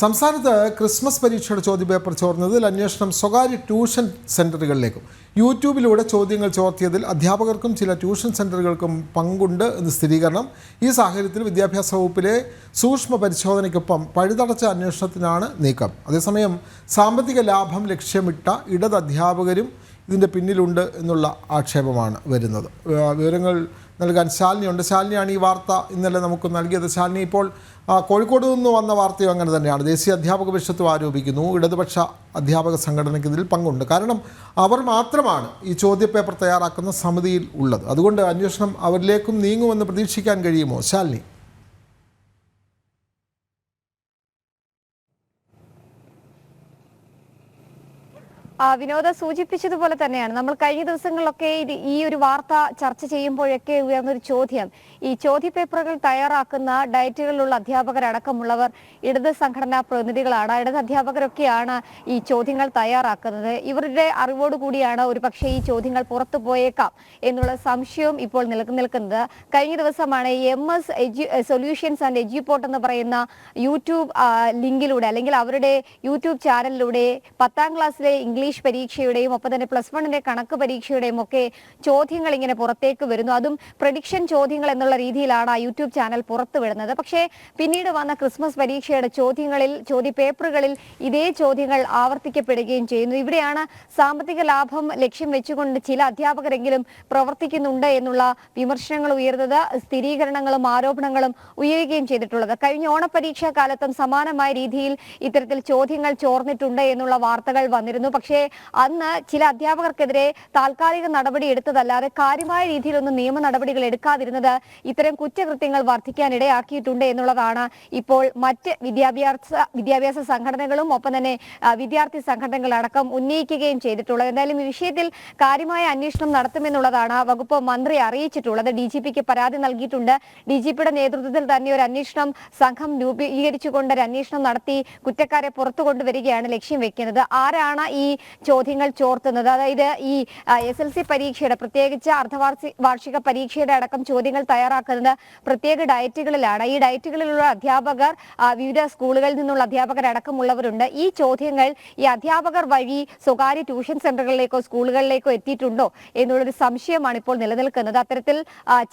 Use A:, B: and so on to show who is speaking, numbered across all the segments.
A: സംസ്ഥാനത്ത് ക്രിസ്മസ് പരീക്ഷയുടെ ചോദ്യപേപ്പർ ചോർന്നതിൽ അന്വേഷണം സ്വകാര്യ ട്യൂഷൻ സെന്ററുകളിലേക്കും. യൂട്യൂബിലൂടെ ചോദ്യങ്ങൾ ചോർത്തിയതിൽ അധ്യാപകർക്കും ചില ട്യൂഷൻ സെന്ററുകൾക്കും പങ്കുണ്ട് എന്ന് സ്ഥിരീകരണം. ഈ സാഹചര്യത്തിൽ വിദ്യാഭ്യാസ വകുപ്പിലെ സൂക്ഷ്മ പരിശോധനയ്ക്കൊപ്പം പഴുതടച്ച അന്വേഷണത്തിനാണ് നീക്കം. അതേസമയം സാമ്പത്തിക ലാഭം ലക്ഷ്യമിട്ട ഇടത് അധ്യാപകരും ഇതിന്റെ പിന്നിലുണ്ട് എന്നുള്ള ആക്ഷേപമാണ് വരുന്നത്. വിവരങ്ങൾ നൽകാൻ ശാലിനിയുണ്ട്. ശാലിനിയാണ് ഈ വാർത്ത ഇന്നലെ നമുക്ക് നൽകിയത്. ശാലിനി ഇപ്പോൾ കോഴിക്കോട് നിന്ന് വന്ന വാർത്തയും അങ്ങനെ തന്നെയാണ്. ദേശീയ അധ്യാപക പരിഷത്തും ആരോപിക്കുന്നു. ഇടതുപക്ഷ അധ്യാപക സംഘടനയ്ക്ക് ഇതിൽ പങ്കുണ്ട്. കാരണം അവർ മാത്രമാണ് ഈ ചോദ്യപേപ്പർ തയ്യാറാക്കുന്ന സമിതിയിൽ ഉള്ളത്. അതുകൊണ്ട് അന്വേഷണം അവരിലേക്കും നീങ്ങുമെന്ന് പ്രതീക്ഷിക്കാൻ കഴിയുമോ? ശാലിനി.
B: വിനോദ സൂചിപ്പിച്ചതുപോലെ തന്നെയാണ്. നമ്മൾ കഴിഞ്ഞ ദിവസങ്ങളിലൊക്കെ ഈ ഒരു വാർത്ത ചർച്ച ചെയ്യുമ്പോഴൊക്കെ ഉയർന്നൊരു ചോദ്യം. ഈ ചോദ്യ പേപ്പറുകൾ തയ്യാറാക്കുന്ന ഡയറ്റുകളിലുള്ള അധ്യാപകരടക്കമുള്ളവർ ഇടത് സംഘടനാ പ്രതിനിധികളാണ് ഇടത് അധ്യാപകരൊക്കെയാണ് ഈ ചോദ്യങ്ങൾ തയ്യാറാക്കുന്നത്. ഇവരുടെ അറിവോടുകൂടിയാണ് ഒരു പക്ഷേ ഈ ചോദ്യങ്ങൾ പുറത്തു പോയേക്കാം എന്നുള്ള സംശയവും ഇപ്പോൾ നിലനിൽക്കുന്നത് കഴിഞ്ഞ ദിവസമാണ് M S edu solutions and Eduport എന്ന് പറയുന്ന യൂട്യൂബ് ലിങ്കിലൂടെ അല്ലെങ്കിൽ അവരുടെ യൂട്യൂബ് ചാനലിലൂടെ പത്താം ക്ലാസ്സിലെ ഇംഗ്ലീഷ് പരീക്ഷയുടെയും ഒപ്പം തന്നെ പ്ലസ് വണ്ണിന്റെ കണക്ക് പരീക്ഷയുടെയും ഒക്കെ ചോദ്യങ്ങൾ ഇങ്ങനെ പുറത്തേക്ക് വരുന്നു. അതും പ്രഡിക്ഷൻ ചോദ്യങ്ങൾ എന്നുള്ള രീതിയിലാണ് ആ യൂട്യൂബ് ചാനൽ പുറത്തുവിടുന്നത് പക്ഷേ പിന്നീട് വന്ന ക്രിസ്മസ് പരീക്ഷയുടെ ചോദ്യങ്ങളിൽ ചോദ്യ പേപ്പറുകളിൽ ഇതേ ചോദ്യങ്ങൾ ആവർത്തിക്കപ്പെടുകയും ചെയ്യുന്നു. ഇവിടെയാണ് സാമ്പത്തിക ലാഭം ലക്ഷ്യം വെച്ചുകൊണ്ട് ചില അധ്യാപകരെങ്കിലും പ്രവർത്തിക്കുന്നുണ്ട് എന്നുള്ള വിമർശനങ്ങൾ ഉയർന്നത് സ്ഥിരീകരണങ്ങളും ആരോപണങ്ങളും ഉയരുകയും ചെയ്തിട്ടുള്ളത്. കഴിഞ്ഞ ഓണപരീക്ഷാ കാലത്തും സമാനമായ രീതിയിൽ ഇത്തരത്തിൽ ചോദ്യങ്ങൾ ചോർന്നിട്ടുണ്ട് എന്നുള്ള വാർത്തകൾ വന്നിരുന്നു. പക്ഷേ അന്ന് ചില അധ്യാപകർക്കെതിരെ താൽക്കാലിക നടപടി എടുത്തതല്ലാതെ കാര്യമായ രീതിയിലൊന്നും നിയമ നടപടികൾ എടുക്കാതിരുന്നത് ഇത്തരം കുറ്റകൃത്യങ്ങൾ വർദ്ധിക്കാൻ ഇടയാക്കിയിട്ടുണ്ട് എന്നുള്ളതാണ് ഇപ്പോൾ മറ്റ് വിദ്യാഭ്യാസ വിദ്യാഭ്യാസ സംഘടനകളും ഒപ്പം തന്നെ വിദ്യാർത്ഥി സംഘടനകളടക്കം ഉന്നയിക്കുകയും ചെയ്തിട്ടുള്ളത്. എന്തായാലും ഈ വിഷയത്തിൽ കാര്യമായ അന്വേഷണം നടത്തുമെന്നുള്ളതാണ് വകുപ്പ് മന്ത്രി അറിയിച്ചിട്ടുള്ളത്. ഡി പരാതി നൽകിയിട്ടുണ്ട്. ഡി നേതൃത്വത്തിൽ തന്നെ ഒരു അന്വേഷണം സംഘം രൂപീകരിച്ചുകൊണ്ട് ഒരു അന്വേഷണം നടത്തി കുറ്റക്കാരെ പുറത്തു കൊണ്ടുവരികയാണ് ലക്ഷ്യം വെക്കുന്നത്. ആരാണ് ഈ ചോദ്യങ്ങൾ ചോർത്തുന്നത്. അതായത് ഈ എസ് എൽ സി പരീക്ഷയുടെ പ്രത്യേകിച്ച് അർദ്ധവാർഷി വാർഷിക പരീക്ഷയുടെ അടക്കം ചോദ്യങ്ങൾ തയ്യാറാക്കുന്നത് പ്രത്യേക ഡയറ്റുകളിലാണ്. ഈ ഡയറ്റുകളിലുള്ള അധ്യാപകർ വിവിധ സ്കൂളുകളിൽ നിന്നുള്ള അധ്യാപകരടക്കമുള്ളവരുണ്ട് ഈ ചോദ്യങ്ങൾ ഈ അധ്യാപകർ വഴി സ്വകാര്യ ട്യൂഷൻ സെന്ററുകളിലേക്കോ സ്കൂളുകളിലേക്കോ എത്തിയിട്ടുണ്ടോ എന്നുള്ളൊരു സംശയമാണ് ഇപ്പോൾ നിലനിൽക്കുന്നത്. അത്തരത്തിൽ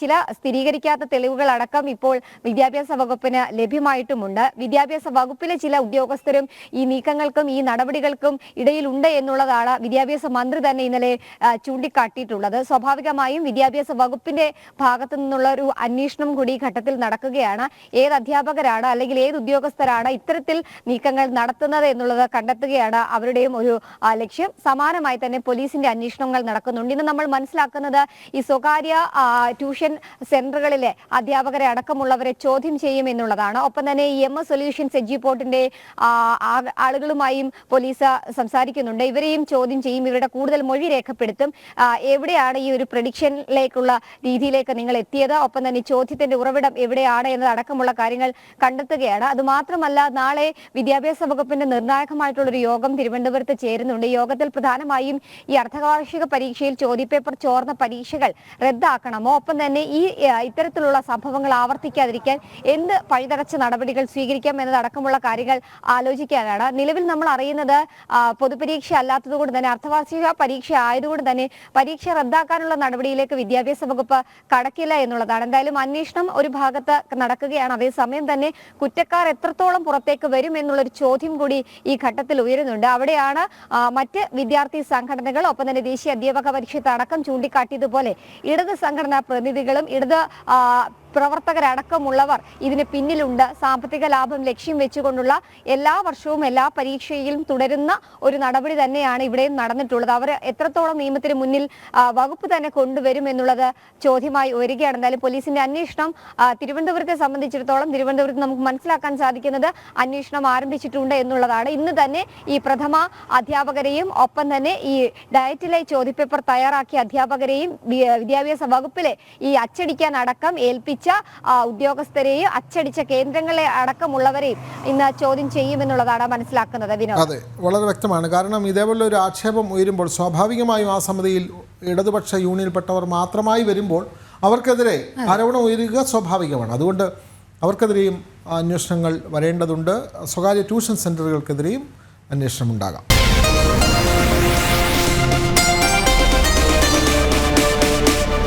B: ചില സ്ഥിരീകരിക്കാത്ത തെളിവുകൾ അടക്കം ഇപ്പോൾ വിദ്യാഭ്യാസ വകുപ്പിന് ലഭ്യമായിട്ടുമുണ്ട്. വിദ്യാഭ്യാസ വകുപ്പിലെ ചില ഉദ്യോഗസ്ഥരും ഈ നീക്കങ്ങൾക്കും ഈ നടപടികൾക്കും ഇടയിലുണ്ട് എന്നുള്ളതാണ് വിദ്യാഭ്യാസ മന്ത്രി തന്നെ ഇന്നലെ ചൂണ്ടിക്കാട്ടിയിട്ടുള്ളത്. സ്വാഭാവികമായും വിദ്യാഭ്യാസ വകുപ്പിന്റെ ഭാഗത്തു നിന്നുള്ള ഒരു അന്വേഷണം കൂടി ഈ ഘട്ടത്തിൽ നടക്കുകയാണ്. ഏത് അധ്യാപകരാണ് അല്ലെങ്കിൽ ഏത് ഉദ്യോഗസ്ഥരാണ് ഇത്തരത്തിൽ നീക്കങ്ങൾ നടത്തുന്നത് എന്നുള്ളത് കണ്ടെത്തുകയാണ് അവരുടെയും ഒരു ലക്ഷ്യം. സമാനമായി തന്നെ പോലീസിന്റെ അന്വേഷണങ്ങൾ നടക്കുന്നുണ്ട്. ഇന്ന് നമ്മൾ മനസ്സിലാക്കുന്നത് ഈ സ്വകാര്യ ട്യൂഷൻ സെന്ററുകളിലെ അധ്യാപകരെ അടക്കമുള്ളവരെ ചോദ്യം ചെയ്യും എന്നുള്ളതാണ്. ഒപ്പം തന്നെ ഈ എം എസ് സൊല്യൂഷൻസ് എജി ആ- ആളുകളുമായും പോലീസ് സംസാരിക്കുന്നുണ്ട്. ഇവരെയും ചോദ്യം ചെയ്യും ഇവരുടെ കൂടുതൽ മൊഴി രേഖപ്പെടുത്തും. എവിടെയാണ് ഈ ഒരു പ്രഡിക്ഷനിലേക്കുള്ള രീതിയിലേക്ക് നിങ്ങൾ എത്തിയത്? ഒപ്പം തന്നെ ചോദ്യത്തിന്റെ ഉറവിടം എവിടെയാണ് എന്നതടക്കമുള്ള കാര്യങ്ങൾ കണ്ടെത്തുകയാണ്. അതുമാത്രമല്ല നാളെ വിദ്യാഭ്യാസ വകുപ്പിന്റെ നിർണായകമായിട്ടുള്ള ഒരു യോഗം തിരുവനന്തപുരത്ത് ചേരുന്നുണ്ട്. യോഗത്തിൽ പ്രധാനമായും ഈ അർദ്ധവാർഷിക പരീക്ഷയിൽ ചോദ്യപേപ്പർ ചോർന്ന പരീക്ഷകൾ റദ്ദാക്കണമോ? ഒപ്പം തന്നെ ഈ ഇത്തരത്തിലുള്ള സംഭവങ്ങൾ ആവർത്തിക്കാതിരിക്കാൻ എന്ത് പഴുതടച്ച നടപടികൾ സ്വീകരിക്കാം എന്നതടക്കമുള്ള കാര്യങ്ങൾ ആലോചിക്കാനാണ്. നിലവിൽ നമ്മൾ അറിയുന്നത് പൊതുപരീക്ഷ അല്ലാത്തതുകൊണ്ട് തന്നെ അർദ്ധവാർഷിക പരീക്ഷ ആയതുകൊണ്ട് തന്നെ പരീക്ഷ റദ്ദാക്കാനുള്ള നടപടിയിലേക്ക് വിദ്യാഭ്യാസ വകുപ്പ് കടക്കില്ല എന്നുള്ളതാണ്. എന്തായാലും അന്വേഷണം ഒരു ഭാഗത്ത് നടക്കുകയാണ്. അതേസമയം തന്നെ കുറ്റക്കാർ എത്രത്തോളം പുറത്തേക്ക് വരും എന്നുള്ളൊരു ചോദ്യം കൂടി ഈ ഘട്ടത്തിൽ ഉയരുന്നുണ്ട്. അവിടെയാണ് മറ്റ് വിദ്യാർത്ഥി സംഘടനകൾ ഒപ്പം തന്നെ ദേശീയ അധ്യാപക പരിഷത്ത് അടക്കം ചൂണ്ടിക്കാട്ടിയതുപോലെ ഇടത് സംഘടനാ പ്രതിനിധികളും ഇടത് പ്രവർത്തകരടക്കമുള്ളവർ ഇതിന് പിന്നിലുണ്ട്. സാമ്പത്തിക ലാഭം ലക്ഷ്യം വെച്ചുകൊണ്ടുള്ള എല്ലാ വർഷവും എല്ലാ പരീക്ഷയിലും തുടരുന്ന ഒരു നടപടി തന്നെയാണ് ഇവിടെയും നടന്നിട്ടുള്ളത്. അവർ എത്രത്തോളം നിയമത്തിന് മുന്നിൽ വകുപ്പ് തന്നെ കൊണ്ടുവരും എന്നുള്ളത് ചോദ്യമായി വരികയാണ് എന്തായാലും പോലീസിന്റെ അന്വേഷണം തിരുവനന്തപുരത്തെ സംബന്ധിച്ചിടത്തോളം തിരുവനന്തപുരത്ത് നമുക്ക് മനസ്സിലാക്കാൻ സാധിക്കുന്നത് അന്വേഷണം ആരംഭിച്ചിട്ടുണ്ട് എന്നുള്ളതാണ്. ഇന്ന് തന്നെ ഈ പ്രഥമ അധ്യാപകരെയും ഒപ്പം തന്നെ ഈ ഡയറ്റിലെ ചോദ്യപേപ്പർ തയ്യാറാക്കിയ അധ്യാപകരെയും വിദ്യാഭ്യാസ വകുപ്പിലെ ഈ അച്ചടിക്കാൻ അടക്കം ഏൽപ്പിച്ച ആ, ഉദ്യോഗസ്ഥരെയും അച്ചടിച്ച കേന്ദ്രങ്ങളെ അടക്കമുള്ളവരെയും ഇന്ന് ചോദ്യം ചെയ്യുമെന്നുള്ളതാണ് മനസ്സിലാക്കുന്നത് വിനോദ്.
A: അതെ വളരെ വ്യക്തമാണ്. കാരണം ഇതേപോലെ ഒരു ആക്ഷേപം ഉയരുമ്പോൾ സ്വാഭാവികമായും ആ സമിതിയിൽ ഇടതുപക്ഷ യൂണിയനിൽപ്പെട്ടവർ മാത്രമായി വരുമ്പോൾ അവർക്കെതിരെ ആരോപണം ഉയരുക സ്വാഭാവികമാണ്. അതുകൊണ്ട് അവർക്കെതിരെയും അന്വേഷണങ്ങൾ വരേണ്ടതുണ്ട്. സ്വകാര്യ ട്യൂഷൻ സെന്ററുകൾക്കെതിരെയും അന്വേഷണം ഉണ്ടാകാം.